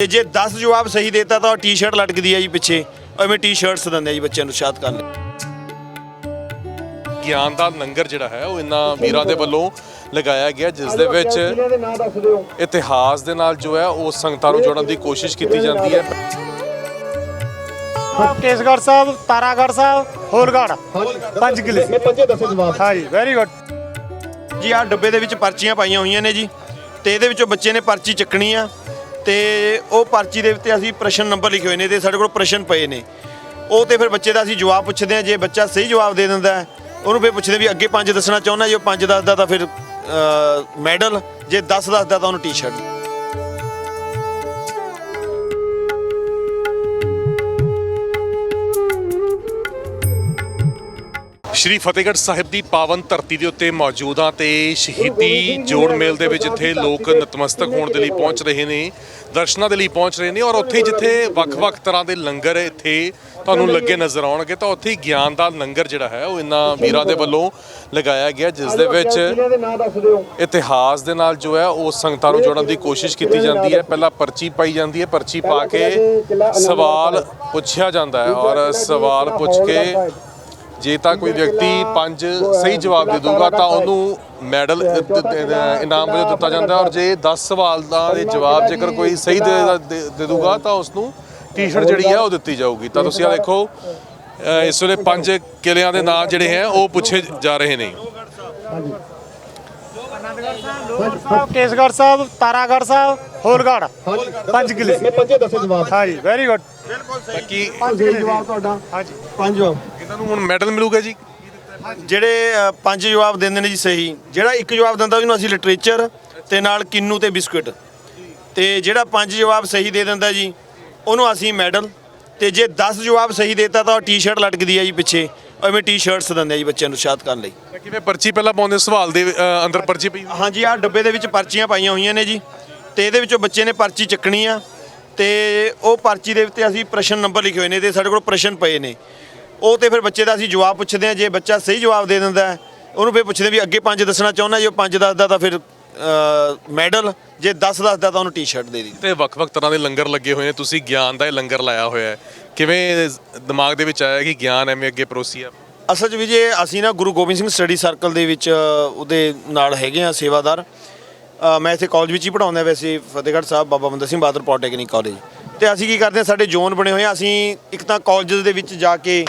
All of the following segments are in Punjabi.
ਤੇ ਜੇ 10 ਜਵਾਬ ਸਹੀ ਦੇਤਾ ਤਾਂ ਟੀ-ਸ਼ਰਟ ਲਟਕਦੀ ਹੈ ਜੀ ਪਿੱਛੇ। ਐਵੇਂ ਟੀ-ਸ਼ਰਟਸ ਦਿੰਦੇ ਆ ਜੀ ਬੱਚਿਆਂ ਨੂੰ ਉਤਸ਼ਾਹਤ ਕਰਨ ਲਈ। ਗਿਆਨ ਦਾ ਲੰਗਰ ਜਿਹੜਾ ਹੈ ਉਹ ਇਨਾਂ ਵੀਰਾਂ ਦੇ ਵੱਲੋਂ ਲਗਾਇਆ ਗਿਆ ਜਿਸ ਦੇ ਵਿੱਚ ਇਤਿਹਾਸ ਦੇ ਨਾਲ ਜੋ ਹੈ ਉਹ ਸੰਗਤਾਂ ਨੂੰ ਜੋੜਨ ਦੀ ਕੋਸ਼ਿਸ਼ ਕੀਤੀ ਜਾਂਦੀ ਹੈ। ਕੇਸਗੜ੍ਹ ਸਾਹਿਬ ਤਾਰਾਗੜ੍ਹ ਸਾਹਿਬ ਹੋਲਗੜ੍ਹ। ਪੰਜ ਕਿਲੇ। ਮੈਂ ਪੰਜੇ ਦੱਸੇ ਜਵਾਬ। ਹਾਂਜੀ ਵੈਰੀ ਗੁੱਡ ਜੀ ਆਹ ਡੱਬੇ ਦੇ ਵਿੱਚ ਪਰਚੀਆਂ ਪਾਈਆਂ ਹੋਈਆਂ ਨੇ ਜੀ। ਤੇ ਇਹਦੇ ਵਿੱਚੋਂ ਬੱਚੇ ਨੇ ਪਰਚੀ ਚੱਕਣੀ ਆ। ਤੇ ਉਹ ਪਰਚੀ ਦੇ ਉੱਤੇ ਅਸੀਂ ਪ੍ਰਸ਼ਨ ਨੰਬਰ ਲਿਖੇ ਹੋਏ ਨੇ ਤੇ ਸਾਡੇ ਕੋਲ ਪ੍ਰਸ਼ਨ ਪਏ ਨੇ। ਉਹ ਤੇ ਫਿਰ ਬੱਚੇ ਦਾ ਅਸੀਂ ਜਵਾਬ ਪੁੱਛਦੇ ਆ ਜੇ ਬੱਚਾ ਸਹੀ ਜਵਾਬ ਦੇ ਦਿੰਦਾ ਹੈ, ਉਹਨੂੰ ਫਿਰ ਪੁੱਛਦੇ ਵੀ ਅੱਗੇ ਪੰਜ ਦੱਸਣਾ ਚਾਹੁੰਦਾ ਜੇ ਉਹ ਪੰਜ ਦੱਸਦਾ ਤਾਂ ਫਿਰ ਮੈਡਲ ਜੇ 10 ਦੱਸਦਾ ਤਾਂ ਉਹਨੂੰ ਟੀ-ਸ਼ਰਟ ਸ਼੍ਰੀ ਫਤਿਹਗੜ੍ਹ ਸਾਹਿਬ ਦੀ ਪਾਵਨ ਧਰਤੀ ਦੇ ਉੱਤੇ ਮੌਜੂਦ ਹਾਂ ਤੇ ਸ਼ਹੀਦੀ ਜੋੜ ਮੇਲ ਦੇ ਵਿੱਚ ਇੱਥੇ ਲੋਕ ਨਤਮਸਤਕ ਹੋਣ ਦੇ ਲਈ ਪਹੁੰਚ ਰਹੇ ਨੇ, ਦਰਸ਼ਨਾਂ ਦੇ ਲਈ ਪਹੁੰਚ ਰਹੇ ਨੇ ਔਰ ਉੱਥੇ ਜਿੱਥੇ ਵੱਖ-ਵੱਖ ਤਰ੍ਹਾਂ ਦੇ ਲੰਗਰ ਇੱਥੇ ਤੁਹਾਨੂੰ ਲੱਗੇ ਨਜ਼ਰ ਆਉਣਗੇ ਤਾਂ ਉੱਥੇ ਹੀ ਗਿਆਨ ਦਾ ਲੰਗਰ ਜਿਹੜਾ ਹੈ ਉਹ ਇਨਾਂ ਵੀਰਾਂ ਦੇ ਵੱਲੋਂ ਲਗਾਇਆ ਗਿਆ, ਜਿਸ ਦੇ ਵਿੱਚ ਇਤਿਹਾਸ ਦੇ ਨਾਲ ਜੋ ਹੈ ਉਹ ਸੰਗਤਾਂ ਨੂੰ ਜੋੜਨ ਦੀ ਕੋਸ਼ਿਸ਼ ਕੀਤੀ ਜਾਂਦੀ ਹੈ। ਪਹਿਲਾਂ ਪਰਚੀ ਪਾਈ ਜਾਂਦੀ ਹੈ, ਪਰਚੀ ਪਾ ਕੇ ਸਵਾਲ ਪੁੱਛਿਆ ਜਾਂਦਾ ਹੈ ਔਰ ਸਵਾਲ ਪੁੱਛ ਕੇ ਜੇ ਤਾਂ ਕੋਈ ਵਿਅਕਤੀ ਪੰਜ ਸਹੀ ਜਵਾਬ ਦੇ ਦੂਗਾ ਤਾਂ ਉਹਨੂੰ ਮੈਡਲ ਦ- ਦ- ਇਨਾਮ ਵਜੋਂ ਦਿੱਤਾ ਜਾਂਦਾ ਹੈ। ਔਰ ਜੇ 10 ਸਵਾਲਾਂ ਦੇ ਜਵਾਬ ਜੇਕਰ ਕੋਈ ਸਹੀ ਦੇ- ਦੇ ਦੇ ਦੂਗਾ ਤਾਂ ਉਸ ਨੂੰ ਟੀ-ਸ਼ਰਟ ਜਿਹੜੀ ਹੈ ਉਹ ਦਿੱਤੀ ਜਾਊਗੀ। ਤਾਂ ਤੁਸੀਂ ਆ ਦੇਖੋ ਇਸ ਵੇਲੇ ਪੰਜ ਕਿਲਿਆਂ ਦੇ ਨਾਂ ਜਿਹੜੇ ਹੈ ਉਹ ਪੁੱਛੇ ਜਾ ਰਹੇ ਨੇ। ਸਾਹਿਬ ਕੇਸਗੜ੍ਹ ਸਾਹਿਬ ਤਾਰਾਗੜ੍ਹ ਸਾਹਿਬ ਹੋਲਗੜ੍ਹ। ਪੰਜ ਕਿਲੇ। ਮੈਂ ਪੰਜੇ ਦੱਸੇ ਜਵਾਬ। ਹਾਂਜੀ ਵੈਰੀ ਗੁੱਡ ਬਾਕੀ ਸਹੀ ਜਵਾਬ ਤੁਹਾਡਾ। ਹਾਂਜੀ। ਪੰਜ ਜਵਾਬ। ਇਹਨਾਂ ਨੂੰ ਹੁਣ ਮੈਡਲ ਮਿਲੂਗਾ ਜੀ? ਜਿਹੜੇ ਅ, ਪੰਜ ਜਵਾਬ ਦਿੰਦੇ ਨੇ ਜੀ ਸਹੀ। ਜਿਹੜਾ ਇੱਕ ਜਵਾਬ ਦਿੰਦਾ ਉਹਨੂੰ ਅਸੀਂ ਲਿਟਰੇਚਰ ਤੇ ਨਾਲ ਕਿੰਨੂ ਤੇ ਬਿਸਕੁਟ। ਤੇ ਜਿਹੜਾ ਪੰਜ ਜਵਾਬ ਸਹੀ ਦੇ ਦਿੰਦਾ ਜੀ ਉਹਨੂੰ ਅਸੀਂ ਮੈਡਲ। ਤੇ ਜੇ 10 ਜਵਾਬ ਸਹੀ ਦੇਤਾ ਤਾਂ ਟੀ-ਸ਼ਰਟ ਲਟਕਦੀ ਹੈ ਜੀ ਪਿੱਛੇ। ਐਵੇਂ ਟੀ-ਸ਼ਰਟਸ ਦਿੰਦੇ ਆ ਜੀ ਬੱਚਿਆਂ ਨੂੰ ਉਤਸ਼ਾਹਤ ਕਰਨ ਲਈ। ਤਾਂ ਕਿਵੇਂ ਪਰਚੀ ਪਹਿਲਾਂ ਪਾਉਂਦੇ ਸਵਾਲ ਦੇ ਅ, ਅੰਦਰ ਪਰਚੀ ਪਈ? ਹਾਂਜੀ ਆਹ ਡੱਬੇ ਦੇ ਵਿੱਚ ਪਰਚੀਆਂ ਪਾਈਆਂ ਹੋਈਆਂ ਨੇ ਜੀ। ਤੇ ਇਹਦੇ ਵਿੱਚੋਂ ਬੱਚੇ ਨੇ ਪਰਚੀ ਚੱਕਣੀ ਆ। ਤੇ ਉਹ ਪਰਚੀ ਦੇ ਉੱਤੇ ਅਸੀਂ ਪ੍ਰਸ਼ਨ ਨੰਬਰ ਲਿਖੇ ਹੋਏ ਨੇ ਤੇ ਸਾਡੇ ਕੋਲ ਪ੍ਰਸ਼ਨ ਪਏ ਨੇ। ਉਹ ਤੇ ਫਿਰ ਬੱਚੇ ਦਾ ਅਸੀਂ ਜਵਾਬ ਪੁੱਛਦੇ ਆ ਜੇ ਬੱਚਾ ਸਹੀ ਜਵਾਬ ਦੇ ਦਿੰਦਾ ਹੈ, ਉਹਨੂੰ ਫਿਰ ਪੁੱਛਦੇ ਵੀ ਅੱਗੇ ਪੰਜ ਦੱਸਣਾ ਚਾਹੁੰਦਾ ਜੇ ਉਹ ਪੰਜ ਦੱਸਦਾ ਤਾਂ ਫਿਰ ਮੈਡਲ ਜੇ 10 ਦੱਸਦਾ ਤਾਂ ਉਹਨੂੰ ਟੀ-ਸ਼ਰਟ ਦੇ ਦੀ ਤੇ ਵੱਖ-ਵੱਖ ਤਰ੍ਹਾਂ ਦੇ ਲੰਗਰ ਲੱਗੇ ਹੋਏ ਨੇ ਤੁਸੀਂ ਗਿਆਨ ਦਾ ਇਹ ਲੰਗਰ ਲਾਇਆ ਹੋਇਆ ਹੈ। ਕਿਵੇਂ ਦਿਮਾਗ ਦੇ ਵਿੱਚ ਆਇਆ ਕਿ ਗਿਆਨ ਐਵੇਂ ਅੱਗੇ ਪਰੋਸੀ ਆ? ਅਸਲ 'ਚ ਵੀ ਜੇ ਅਸੀਂ ਨਾ ਗੁਰੂ ਗੋਬਿੰਦ ਸਿੰਘ ਸਟੱਡੀ ਸਰਕਲ ਦੇ ਵਿੱਚ ਉਹਦੇ ਨਾਲ ਹੈਗੇ ਆ ਸੇਵਾਦਾਰ ਮੈਂ ਇੱਥੇ ਕਾਲਜ ਵਿੱਚ ਹੀ ਪੜਾਉਂਦਾ ਵੈਸੇ ਫਤਿਹਗੜ੍ਹ ਸਾਹਿਬ ਬਾਬਾ ਬੰਦਾ ਸਿੰਘ ਬਹਾਦਰ ਪੋਲੀਟੈਕਨਿਕ ਕਾਲਜ ਤੇ ਅਸੀਂ ਕੀ ਕਰਦੇ ਹਾਂ ਸਾਡੇ ਜ਼ੋਨ ਬਣੇ ਹੋਏ ਆ ਅਸੀਂ ਇੱਕ ਤਾਂ ਕਾਲਜ ਦੇ ਵਿੱਚ ਜਾ ਕੇ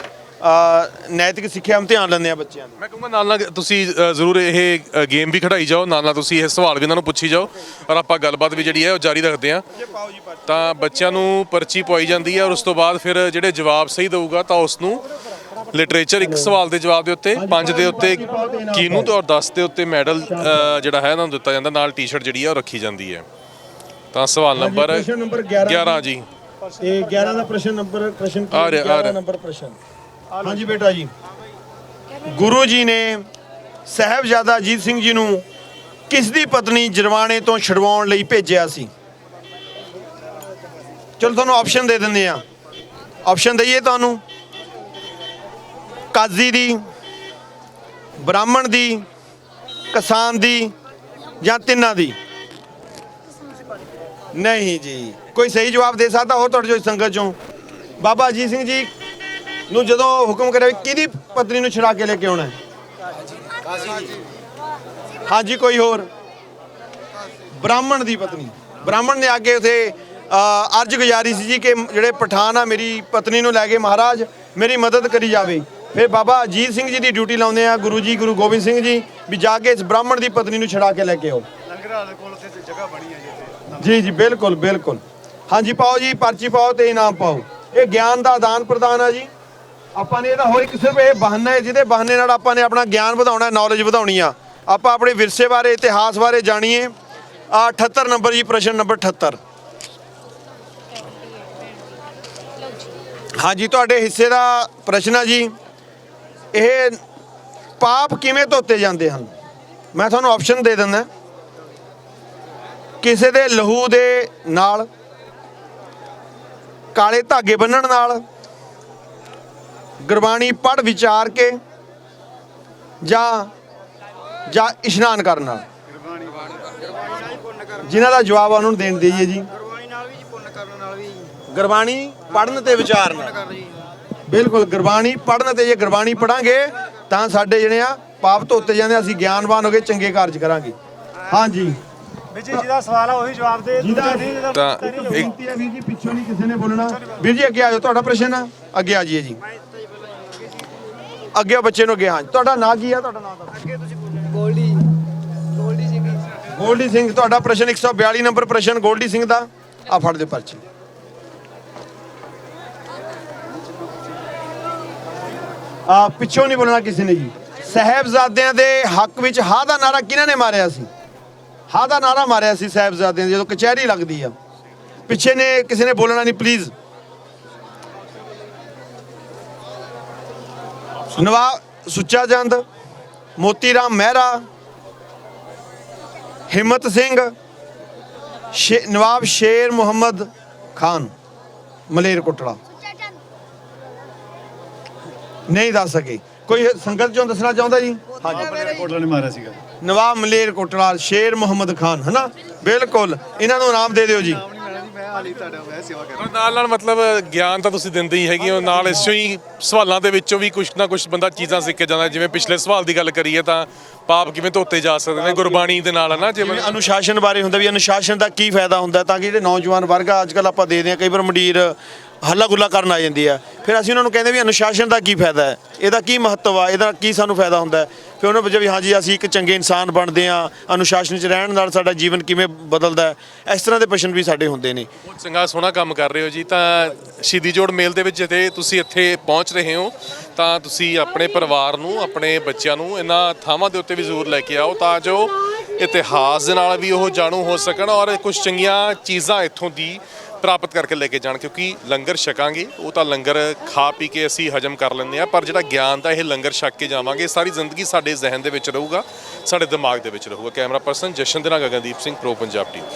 ਨੈਤਿਕ ਸਿੱਖਿਆ ਇਮਤਿਹਾਨ ਲੈਂਦੇ ਆ ਬੱਚਿਆਂ ਦੇ। ਮੈਂ ਕਹੂੰਗਾ ਨਾਲ ਨਾਲ ਤੁਸੀਂ ਅ, ਜ਼ਰੂਰ ਇਹ ਗੇਮ ਵੀ ਖੜਾਈ ਜਾਓ ਨਾਲ ਨਾਲ ਤੁਸੀਂ ਇਹ ਸਵਾਲ ਵੀ ਇਹਨਾਂ ਨੂੰ ਪੁੱਛੀ ਜਾਓ ਔਰ ਆਪਾਂ ਗੱਲਬਾਤ ਵੀ ਜਿਹੜੀ ਹੈ ਉਹ ਜਾਰੀ ਰੱਖਦੇ ਹਾਂ। ਤਾਂ ਬੱਚਿਆਂ ਨੂੰ ਪਰਚੀ ਪਵਾਈ ਜਾਂਦੀ ਹੈ ਔਰ ਉਸ ਤੋਂ ਬਾਅਦ ਫਿਰ ਜਿਹੜੇ ਜਵਾਬ ਸਹੀ ਦਊਗਾ ਤਾਂ ਉਸ ਨੂੰ ਲਿਟਰੇਚਰ ਇੱਕ ਸਵਾਲ ਦੇ ਜਵਾਬ ਦੇ ਉੱਤੇ ਪੰਜ ਦੇ ਉੱਤੇ ਕੀਨੂ ਤੇ ਔਰ 10 ਦੇ ਉੱਤੇ ਮੈਡਲ ਅ, ਜਿਹੜਾ ਹੈ ਇਹਨਾਂ ਨੂੰ ਦਿੱਤਾ ਜਾਂਦਾ ਨਾਲ ਟੀ-ਸ਼ਰਟ ਜਿਹੜੀ ਹੈ ਉਹ ਰੱਖੀ ਜਾਂਦੀ ਹੈ। ਤਾਂ ਸਵਾਲ ਨੰਬਰ ਪ੍ਰਸ਼ਨ ਨੰਬਰ 11 11 ਜੀ। ਇਹ 11 ਦਾ ਪ੍ਰਸ਼ਨ ਨੰਬਰ ਪ੍ਰਸ਼ਨ ਆ ਰਿਹਾ, ਆ ਰਿਹਾ। ਨੰਬਰ ਪ੍ਰਸ਼ਨ। ਹਾਂਜੀ ਬੇਟਾ ਜੀ। ਗੁਰੂ ਜੀ ਨੇ ਸਾਹਿਬਜ਼ਾਦਾ ਅਜੀਤ ਸਿੰਘ ਜੀ ਨੂੰ ਕਿਸ ਦੀ ਪਤਨੀ ਜਰਵਾਣੇ ਤੋਂ ਛਡਵਾਉਣ ਲਈ ਭੇਜਿਆ ਸੀ? ਚਲੋ ਤੁਹਾਨੂੰ ਆਪਸ਼ਨ ਦੇ ਦਿੰਦੇ ਆ ਆਪਸ਼ਨ ਦਈਏ ਤੁਹਾਨੂੰ। ਕਾਜ਼ੀ ਦੀ, ਬ੍ਰਾਹਮਣ ਦੀ, ਕਿਸਾਨ ਦੀ ਜਾਂ ਤਿੰਨਾਂ ਦੀ? ਨਹੀਂ ਜੀ। ਕੋਈ ਸਹੀ ਜਵਾਬ ਦੇ ਸਕਦਾ? ਹੋਰ ਤੁਹਾਡੇ ਜੋ ਸੰਗਤ ਚੋਂ। ਬਾਬਾ ਅਜੀਤ ਸਿੰਘ ਜੀ ਨੂੰ ਜਦੋਂ ਹੁਕਮ ਕਰਿਆ ਵੀ ਕਿਹਦੀ ਪਤਨੀ ਨੂੰ ਛੁਡਾ ਕੇ ਲੈ ਕੇ ਆਉਣਾ ਹੈ? ਹਾਂਜੀ ਕੋਈ ਹੋਰ? ਬ੍ਰਾਹਮਣ ਦੀ ਪਤਨੀ। ਬ੍ਰਾਹਮਣ ਨੇ ਅੱਗੇ ਉਥੇ ਅਰਜ ਗੁਜ਼ਾਰੀ ਸੀ ਜੀ ਕਿ ਜਿਹੜੇ ਪਠਾਨ ਆ ਮੇਰੀ ਪਤਨੀ ਨੂੰ ਲੈ ਕੇ ਮਹਾਰਾਜ ਮੇਰੀ ਮਦਦ ਕਰੀ ਜਾਵੇ। ਫਿਰ ਬਾਬਾ ਅਜੀਤ ਸਿੰਘ ਜੀ ਦੀ ਡਿਊਟੀ ਲਾਉਂਦੇ ਆ ਗੁਰੂ ਜੀ ਗੁਰੂ ਗੋਬਿੰਦ ਸਿੰਘ ਜੀ ਵੀ ਜਾ ਕੇ ਇਸ ਬ੍ਰਾਹਮਣ ਦੀ ਪਤਨੀ ਨੂੰ ਛੁਡਾ ਕੇ ਲੈ ਕੇ ਆਓ। ਜੀ ਜੀ ਬਿਲਕੁਲ ਬਿਲਕੁਲ। ਹਾਂਜੀ ਪਾਓ ਜੀ ਪਰਚੀ ਪਾਓ ਤੇ ਇਨਾਮ ਪਾਓ। ਇਹ ਗਿਆਨ ਦਾ ਆਦਾਨ ਪ੍ਰਦਾਨ ਆ ਜੀ। ਆਪਾਂ ਨੇ ਇਹਦਾ ਹੋਰ ਇੱਕ ਸਿਰਫ ਇਹ ਬਹਾਨਾ ਹੈ, ਜਿਹਦੇ ਬਹਾਨੇ ਨਾਲ ਆਪਾਂ ਨੇ ਆਪਣਾ ਗਿਆਨ ਵਧਾਉਣਾ ਨੌਲੇਜ ਵਧਾਉਣੀ ਆ। ਆਪਾਂ ਆਪਣੇ ਵਿਰਸੇ ਬਾਰੇ, ਇਤਿਹਾਸ ਬਾਰੇ ਜਾਣੀਏ। ਆ 78 ਨੰਬਰ ਜੀ, ਪ੍ਰਸ਼ਨ ਨੰਬਰ 78 ਹਾਂਜੀ, ਤੁਹਾਡੇ ਹਿੱਸੇ ਦਾ ਪ੍ਰਸ਼ਨ ਆ ਜੀ। ਇਹ ਪਾਪ ਕਿਵੇਂ ਧੋਤੇ ਜਾਂਦੇ ਹਨ? ਮੈਂ ਤੁਹਾਨੂੰ ਆਪਸ਼ਨ ਦੇ ਦਿੰਦਾ। ਕਿਸੇ ਦੇ ਲਹੂ ਦੇ ਨਾਲ, ਕਾਲੇ ਧਾਗੇ ਬੰਨਣ ਨਾਲ ਗੁਰਬਾਣੀ ਪੜ ਵਿਚਾਰ ਕੇ ਜਾਂ ਜਾਂ ਇਸ਼ਨਾਨ ਕਰਨ ਨਾਲ। ਜਿਨ੍ਹਾਂ ਦਾ ਜਵਾਬ ਉਹਨਾਂ ਨੂੰ ਦੇਣ ਦੇਈਏ ਜੀ। ਗੁਰਬਾਣੀ ਪੜਨ ਤੇ ਵਿਚਾਰਨਾ ਬਿਲਕੁਲ ਗੁਰਬਾਣੀ ਪੜਨ ਤੇ ਜੇ ਗੁਰਬਾਣੀ ਪੜਾਂਗੇ ਤਾਂ ਸਾਡੇ ਜਿਹੜੇ ਆ ਪਾਪ ਧੋਤੇ ਜਾਂਦੇ ਆ, ਅਸੀਂ ਗਿਆਨਵਾਨ ਹੋ ਕੇ ਚੰਗੇ ਕਾਰਜ ਕਰਾਂਗੇ। ਹਾਂਜੀ। ਵੀਰ ਜੀ ਜਿਹਦਾ ਸਵਾਲ ਆ ਉਹੀ ਜਵਾਬ ਦੇ ਜਿਹਦਾ- ਦੂਜਾ ਨਹੀਂ ਜਿਹਦਾ ਤਾਂ ਪਤਾ ਨਹੀਂ ਇੱਕ ਬੇਨਤੀ ਹੈ ਵੀਰ ਜੀ ਪਿੱਛੋਂ ਨਹੀਂ ਕਿਸੇ ਨੇ ਬੋਲਣਾ ਵੀਰ ਜੀ ਅੱਗੇ ਆ ਜਾਓ ਤੁਹਾਡਾ ਪ੍ਰਸ਼ਨ ਆ। ਅੱਗੇ ਆ ਜਾਈਏ ਜੀ। ਅੱਗੇ ਆਓ ਬੱਚੇ ਨੂੰ ਅੱਗੇ ਹਾਂ। ਤੁਹਾਡਾ ਨਾਂ ਕੀ ਆ? ਤੁਹਾਡਾ ਨਾਂ ਦੱਸੋ। ਗੋਲਡੀ ਗੋਲਡੀ ਸਿੰਘ ਗੋਲਡੀ ਸਿੰਘ ਤੁਹਾਡਾ ਪ੍ਰਸ਼ਨ 142 ਨੰਬਰ ਪ੍ਰਸ਼ਨ ਗੋਲਡੀ ਸਿੰਘ ਦਾ। ਆ ਫੜ ਦੇ ਪਰਚੀ। ਆ ਪਿੱਛੋਂ ਨਹੀਂ ਬੋਲਣਾ ਕਿਸੇ ਨੇ ਜੀ। ਸਹਿਬਜ਼ਾਦਿਆਂ ਦੇ ਹੱਕ ਵਿੱਚ ਹਾਂ ਦਾ ਨਾਰਾ ਕਿਹਨਾਂ ਨੇ ਮਾਰਿਆ ਸੀ? ਹਾਂ ਦਾ ਨਾਰਾ ਮਾਰਿਆ ਸੀ ਸਹਿਬਜ਼ਾਦਿਆਂ ਦੀ ਜਦੋਂ ਕਚਹਿਰੀ ਲੱਗਦੀ ਆ। ਪਿੱਛੇ ਨੇ ਕਿਸੇ ਨੇ ਬੋਲਣਾ ਨਹੀਂ ਪਲੀਜ਼ ਨਵਾਬ ਸੁੱਚਾ ਚੰਦ ਮੋਤੀ ਰਾਮ ਮਹਿਰਾ ਹਿੰਮਤ ਸਿੰਘ ਸ਼ੇ- ਨਵਾਬ ਸ਼ੇਰ ਮੁਹੰਮਦ ਖਾਨ ਮਲੇਰ ਕੋਟਲਾ। ਨਹੀਂ ਦੱਸ ਸਕੇ। ਕੋਈ ਸੰਗਤ ਚੋਂ ਦੱਸਣਾ ਚਾਹੁੰਦਾ ਜੀ? ਹਾਂਜੀ ਕੋਟਲਾ ਨੇ ਮਾਰਿਆ ਸੀਗਾ। ਨਵਾਬ ਮਲੇਰ ਕੋਟਲਾ ਸ਼ੇਰ ਮੁਹੰਮਦ ਖਾਨ ਹਨਾ? ਬਿਲਕੁਲ। ਇਹਨਾਂ ਨੂੰ ਇਨਾਮ ਦੇ ਦਿਓ ਜੀ। ਪਰ ਨਾਲ ਨਾਲ ਮਤਲਬ ਗਿਆਨ ਤਾਂ ਤੁਸੀਂ ਦਿੰਦੇ ਹੀ ਹੈਗੇ ਹੋ ਨਾਲ ਇਸੋਂ ਹੀ ਸਵਾਲਾਂ ਦੇ ਵਿੱਚੋਂ ਵੀ ਕੁਝ ਨਾ ਕੁਝ ਬੰਦਾ ਚੀਜ਼ਾਂ ਸਿੱਖ ਕੇ ਜਾਂਦਾ। ਜਿਵੇਂ ਪਿਛਲੇ ਸਵਾਲ ਦੀ ਗੱਲ ਕਰੀਏ ਤਾਂ ਪਾਪ ਕਿਵੇਂ ਧੋਤੇ ਜਾ ਸਕਦੇ ਨੇ? ਗੁਰਬਾਣੀ ਦੇ ਨਾਲ ਹਨਾ ਜਿਵੇਂ ਅਨੁਸ਼ਾਸਨ ਬਾਰੇ ਹੁੰਦਾ ਵੀ ਅਨੁਸ਼ਾਸਨ ਦਾ ਕੀ ਫਾਇਦਾ ਹੁੰਦਾ ਤਾਂ ਕਿ ਜਿਹੜੇ ਨੌਜਵਾਨ ਵਰਗ ਆ ਅੱਜ ਕੱਲ ਆਪਾਂ ਦੇਖਦੇ ਹਾਂ ਕਈ ਵਾਰ ਮੰਡੀਰ ਹੱਲਾ ਗੁੱਲਾ ਕਰਨ ਆ ਜਾਂਦੀ ਆ। ਫਿਰ ਅਸੀਂ ਉਹਨਾਂ ਨੂੰ ਕਹਿੰਦੇ ਵੀ ਅਨੁਸ਼ਾਸਨ ਦਾ ਕੀ ਫਾਇਦਾ ਹੈ? ਇਹਦਾ ਕੀ ਮਹੱਤਵ ਆ? ਇਹਦਾ ਕੀ ਸਾਨੂੰ ਫਾਇਦਾ ਹੁੰਦਾ ਫਿਰ ਉਹਨਾਂ ਵਿੱਚ ਵੀ ਹਾਂਜੀ ਅਸੀਂ ਇੱਕ ਚੰਗੇ ਇਨਸਾਨ ਬਣਦੇ ਆ ਅਨੁਸ਼ਾਸਨ 'ਚ ਰਹਿਣ ਨਾਲ ਸਾਡਾ ਜੀਵਨ ਕਿਵੇਂ ਬਦਲਦਾ ਹੈ? ਇਸ ਤਰ੍ਹਾਂ ਦੇ ਪ੍ਰਸ਼ਨ ਵੀ ਸਾਡੇ ਹੁੰਦੇ ਨੇ। ਬਹੁਤ ਚੰਗਾ ਸੋਹਣਾ ਕੰਮ ਕਰ ਰਹੇ ਹੋ ਜੀ। ਤਾਂ ਸ਼ਹੀਦੀ ਜੋੜ ਮੇਲ ਦੇ ਵਿੱਚ ਜਿੱਥੇ ਤੁਸੀਂ ਇੱਥੇ ਪਹੁੰਚ ਰਹੇ ਹੋ, ਤਾਂ ਤੁਸੀਂ ਆਪਣੇ ਪਰਿਵਾਰ ਨੂੰ, ਆਪਣੇ ਬੱਚਿਆਂ ਨੂੰ ਇਹਨਾਂ ਥਾਵਾਂ ਦੇ ਉੱਤੇ ਵੀ ਜ਼ਰੂਰ ਲੈ ਕੇ ਆਓ, ਤਾਂ ਜੋ ਇਤਿਹਾਸ ਦੇ ਨਾਲ ਵੀ ਉਹ ਜਾਣੂ ਹੋ ਸਕਣ ਔਰ ਕੁਝ ਚੰਗੀਆਂ ਚੀਜ਼ਾਂ ਇੱਥੋਂ ਦੀ ਪ੍ਰਾਪਤ ਕਰਕੇ ਲੈ ਕੇ ਜਾਣ, ਕਿਉਂਕਿ ਲੰਗਰ ਛਕਾਂਗੇ, ਉਹ ਤਾਂ ਲੰਗਰ ਖਾ ਪੀ ਕੇ ਅਸੀਂ ਹਜਮ ਕਰ ਲੈਂਦੇ ਆ ਪਰ ਜਿਹੜਾ ਗਿਆਨ ਦਾ ਇਹ ਲੰਗਰ ਛਕ ਕੇ ਜਾਵਾਂਗੇ ਸਾਰੀ ਜ਼ਿੰਦਗੀ ਸਾਡੇ ਜ਼ਿਹਨ ਦੇ ਵਿੱਚ ਰਹੂਗਾ, ਸਾਡੇ ਦਿਮਾਗ ਦੇ ਵਿੱਚ ਰਹੂਗਾ। ਕੈਮਰਾ ਪਰਸਨ ਜਸ਼ਨ ਦੇ ਨਾਲ ਗਗਨਦੀਪ ਸਿੰਘ, ਪ੍ਰੋ ਪੰਜਾਬ ਟੀਵੀ।